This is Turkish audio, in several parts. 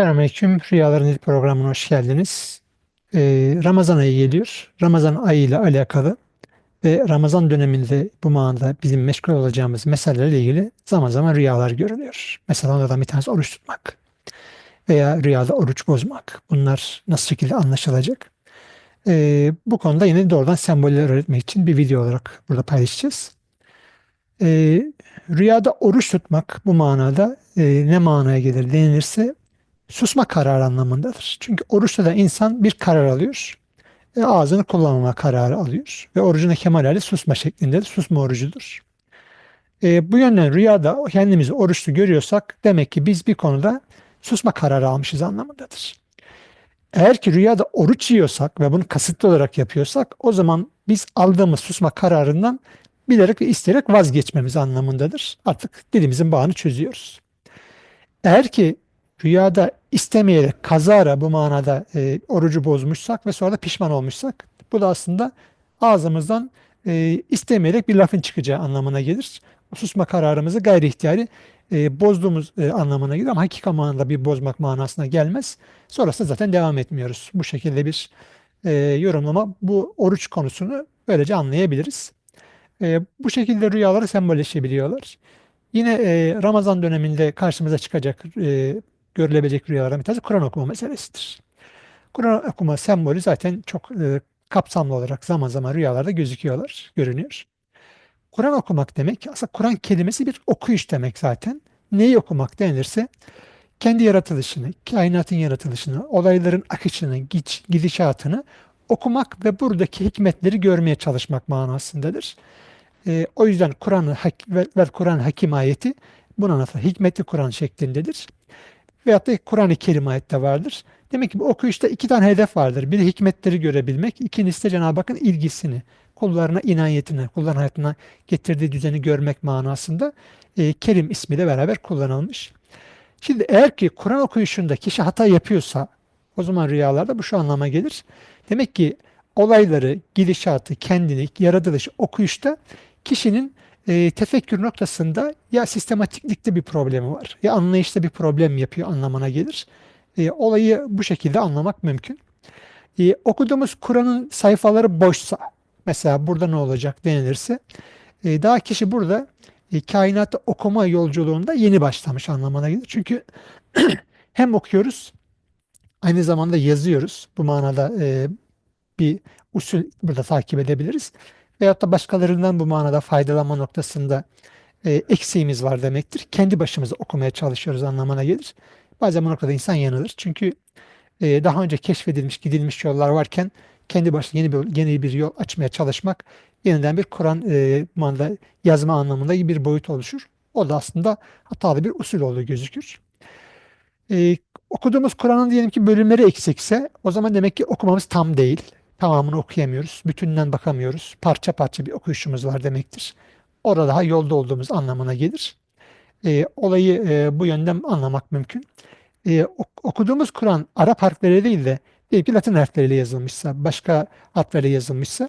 Selamünaleyküm. Rüyaların İlk programına hoş geldiniz. Ee, Ramazan ayı geliyor. Ramazan ayı ile alakalı ve Ramazan döneminde bu manada bizim meşgul olacağımız meselelerle ilgili zaman zaman rüyalar görülüyor. Mesela onlardan bir tanesi oruç tutmak veya rüyada oruç bozmak. Bunlar nasıl şekilde anlaşılacak? Ee, bu konuda yine doğrudan semboller öğretmek için bir video olarak burada paylaşacağız. Ee, rüyada oruç tutmak bu manada e, ne manaya gelir denilirse susma kararı anlamındadır. Çünkü oruçta da insan bir karar alıyor. E, ağzını kullanmama kararı alıyor. Ve orucuna kemal hali susma şeklindedir. Susma orucudur. E, bu yönden rüyada kendimizi oruçlu görüyorsak demek ki biz bir konuda susma kararı almışız anlamındadır. Eğer ki rüyada oruç yiyorsak ve bunu kasıtlı olarak yapıyorsak o zaman biz aldığımız susma kararından bilerek ve isteyerek vazgeçmemiz anlamındadır. Artık dilimizin bağını çözüyoruz. Eğer ki rüyada istemeyerek kazara bu manada e, orucu bozmuşsak ve sonra da pişman olmuşsak bu da aslında ağzımızdan e, istemeyerek bir lafın çıkacağı anlamına gelir. Susma kararımızı gayri ihtiyari e, bozduğumuz e, anlamına gelir ama hakika manada bir bozmak manasına gelmez. Sonrasında zaten devam etmiyoruz. Bu şekilde bir e, yorumlama bu oruç konusunu böylece anlayabiliriz. E, bu şekilde rüyaları sembolleşebiliyorlar. Yine e, Ramazan döneminde karşımıza çıkacak e, görülebilecek rüyalardan bir tanesi Kur'an okuma meselesidir. Kur'an okuma sembolü zaten çok e, kapsamlı olarak zaman zaman rüyalarda gözüküyorlar, görünüyor. Kur'an okumak demek, aslında Kur'an kelimesi bir okuyuş demek zaten. Neyi okumak denilirse, kendi yaratılışını, kainatın yaratılışını, olayların akışını, gidişatını okumak ve buradaki hikmetleri görmeye çalışmak manasındadır. E, o yüzden Kur'an ve, Kur'an hakim ayeti buna nasıl hikmetli Kur'an şeklindedir. Veyahut da Kur'an-ı Kerim ayette vardır. Demek ki bu okuyuşta iki tane hedef vardır. Biri hikmetleri görebilmek, ikincisi de Cenab-ı Hakk'ın ilgisini, kullarına inayetini, kulların hayatına getirdiği düzeni görmek manasında e, Kerim ismiyle beraber kullanılmış. Şimdi eğer ki Kur'an okuyuşunda kişi hata yapıyorsa o zaman rüyalarda bu şu anlama gelir. Demek ki olayları, gidişatı, kendini, yaratılışı okuyuşta kişinin e, tefekkür noktasında ya sistematiklikte bir problemi var ya anlayışta bir problem yapıyor anlamına gelir. E, olayı bu şekilde anlamak mümkün. E, okuduğumuz Kur'an'ın sayfaları boşsa mesela burada ne olacak denilirse e, daha kişi burada e, kainatı okuma yolculuğunda yeni başlamış anlamına gelir. Çünkü hem okuyoruz aynı zamanda yazıyoruz. Bu manada e, bir usul burada takip edebiliriz veyahut da başkalarından bu manada faydalanma noktasında e, eksiğimiz var demektir. Kendi başımıza okumaya çalışıyoruz anlamına gelir. Bazen bu noktada insan yanılır. Çünkü e, daha önce keşfedilmiş, gidilmiş yollar varken kendi başına yeni bir, yeni bir yol açmaya çalışmak yeniden bir Kur'an e, manada yazma anlamında bir boyut oluşur. O da aslında hatalı bir usul olduğu gözükür. E, okuduğumuz Kur'an'ın diyelim ki bölümleri eksikse o zaman demek ki okumamız tam değil tamamını okuyamıyoruz. Bütünden bakamıyoruz. Parça parça bir okuyuşumuz var demektir. Orada daha yolda olduğumuz anlamına gelir. E, olayı e, bu yönden anlamak mümkün. E, okuduğumuz Kur'an Arap harfleri değil de diyelim ki Latin harfleriyle yazılmışsa, başka harflerle yazılmışsa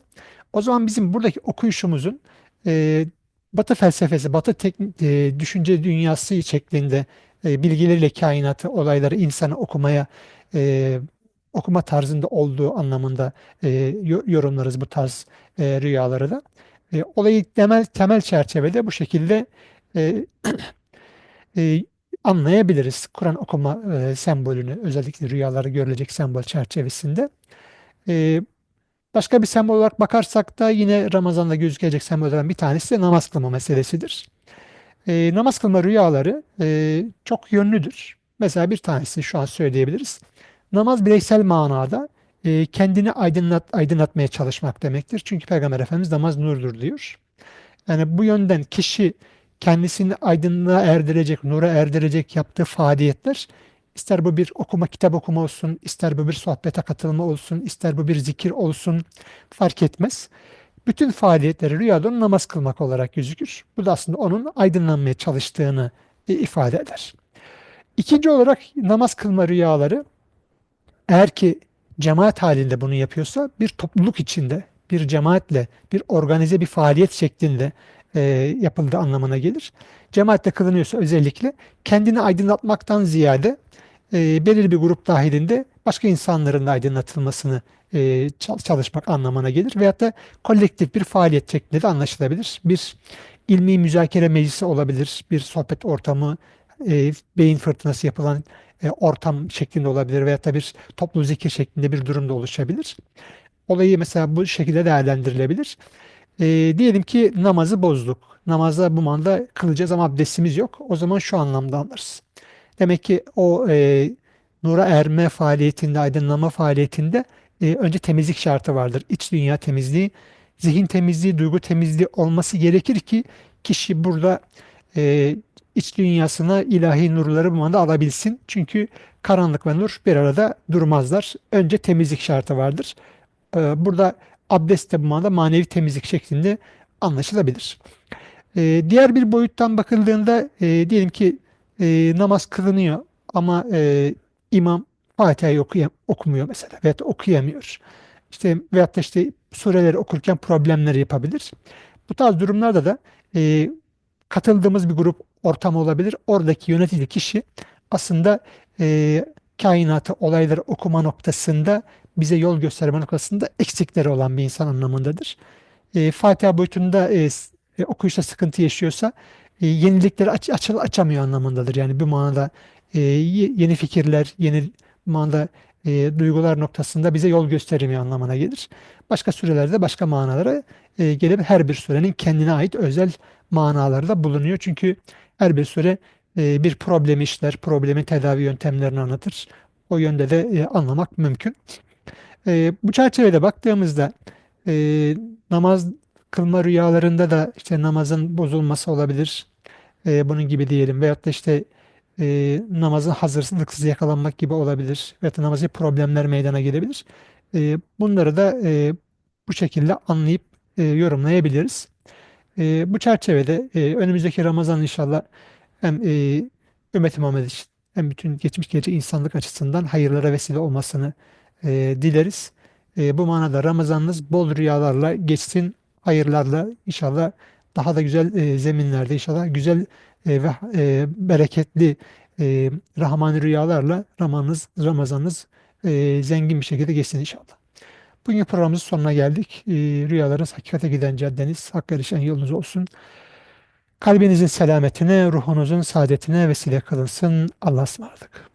o zaman bizim buradaki okuyuşumuzun e, Batı felsefesi, Batı teknik, e, düşünce dünyası şeklinde e, bilgileriyle kainatı, olayları, insanı okumaya e, okuma tarzında olduğu anlamında e, yorumlarız bu tarz e, rüyaları da. E, olayı temel temel çerçevede bu şekilde e, e, anlayabiliriz. Kur'an okuma e, sembolünü özellikle rüyaları görülecek sembol çerçevesinde. E, başka bir sembol olarak bakarsak da yine Ramazan'da gözükecek sembollerden bir tanesi de namaz kılma meselesidir. E, namaz kılma rüyaları e, çok yönlüdür. Mesela bir tanesi şu an söyleyebiliriz. Namaz bireysel manada e, kendini aydınlat, aydınlatmaya çalışmak demektir. Çünkü Peygamber Efendimiz namaz nurdur diyor. Yani bu yönden kişi kendisini aydınlığa erdirecek, nura erdirecek yaptığı faaliyetler ister bu bir okuma, kitap okuma olsun, ister bu bir sohbete katılma olsun, ister bu bir zikir olsun fark etmez. Bütün faaliyetleri rüyada namaz kılmak olarak gözükür. Bu da aslında onun aydınlanmaya çalıştığını e, ifade eder. İkinci olarak namaz kılma rüyaları eğer ki cemaat halinde bunu yapıyorsa bir topluluk içinde, bir cemaatle, bir organize bir faaliyet şeklinde e, yapıldığı anlamına gelir. Cemaatle kılınıyorsa özellikle kendini aydınlatmaktan ziyade e, belirli bir grup dahilinde başka insanların da aydınlatılmasını e, çal- çalışmak anlamına gelir. Veyahut da kolektif bir faaliyet şeklinde de anlaşılabilir. Bir ilmi müzakere meclisi olabilir, bir sohbet ortamı, e, beyin fırtınası yapılan e, ortam şeklinde olabilir veyahut da bir toplu zikir şeklinde bir durumda oluşabilir. Olayı mesela bu şekilde değerlendirilebilir. E, diyelim ki namazı bozduk. Namazda bu manda kılacağız ama abdestimiz yok. O zaman şu anlamda anlarız. Demek ki o e, nura erme faaliyetinde, aydınlanma faaliyetinde e, önce temizlik şartı vardır. İç dünya temizliği, zihin temizliği, duygu temizliği olması gerekir ki kişi burada e, iç dünyasına ilahi nurları bu anda alabilsin. Çünkü karanlık ve nur bir arada durmazlar. Önce temizlik şartı vardır. E, burada abdest de bu manada manevi temizlik şeklinde anlaşılabilir. E, diğer bir boyuttan bakıldığında e, diyelim ki e, namaz kılınıyor ama e, imam Fatiha'yı okuyam okumuyor mesela veyahut okuyamıyor. İşte veyahut da işte sureleri okurken problemler yapabilir. Bu tarz durumlarda da e, katıldığımız bir grup ortam olabilir. Oradaki yönetici kişi aslında e, kainatı, olayları okuma noktasında bize yol gösterme noktasında eksikleri olan bir insan anlamındadır e, Fatiha boyutunda e, e, okuyuşta sıkıntı yaşıyorsa e, yenilikleri aç, açıl açamıyor anlamındadır. Yani bu manada e, ye- yeni fikirler, yeni manada e, duygular noktasında bize yol göstermiyor anlamına gelir. Başka surelerde başka manalara e, gelip her bir surenin kendine ait özel manaları da bulunuyor. Çünkü her bir sure e, bir problemi işler, problemin tedavi yöntemlerini anlatır. O yönde de e, anlamak mümkün. E, bu çerçevede baktığımızda e, namaz kılma rüyalarında da işte namazın bozulması olabilir. E, bunun gibi diyelim. Veyahut da işte e, namazın hazırlıksız yakalanmak gibi olabilir. Veyahut da namazı problemler meydana gelebilir. E, bunları da e, bu şekilde anlayıp e, yorumlayabiliriz. E, bu çerçevede e, önümüzdeki Ramazan inşallah hem e, ümmeti Muhammed için hem bütün geçmiş gelecek insanlık açısından hayırlara vesile olmasını e, dileriz. E, bu manada Ramazanınız bol rüyalarla geçsin, hayırlarla inşallah daha da güzel e, zeminlerde inşallah güzel e, ve e, bereketli e, rahmani rüyalarla Ramazanınız, Ramazanınız e, zengin bir şekilde geçsin inşallah. Bugün programımızın sonuna geldik. E, rüyalarınız hakikate giden caddeniz, hakka erişen yolunuz olsun. Kalbinizin selametine, ruhunuzun saadetine vesile kılınsın. Allah'a ısmarladık.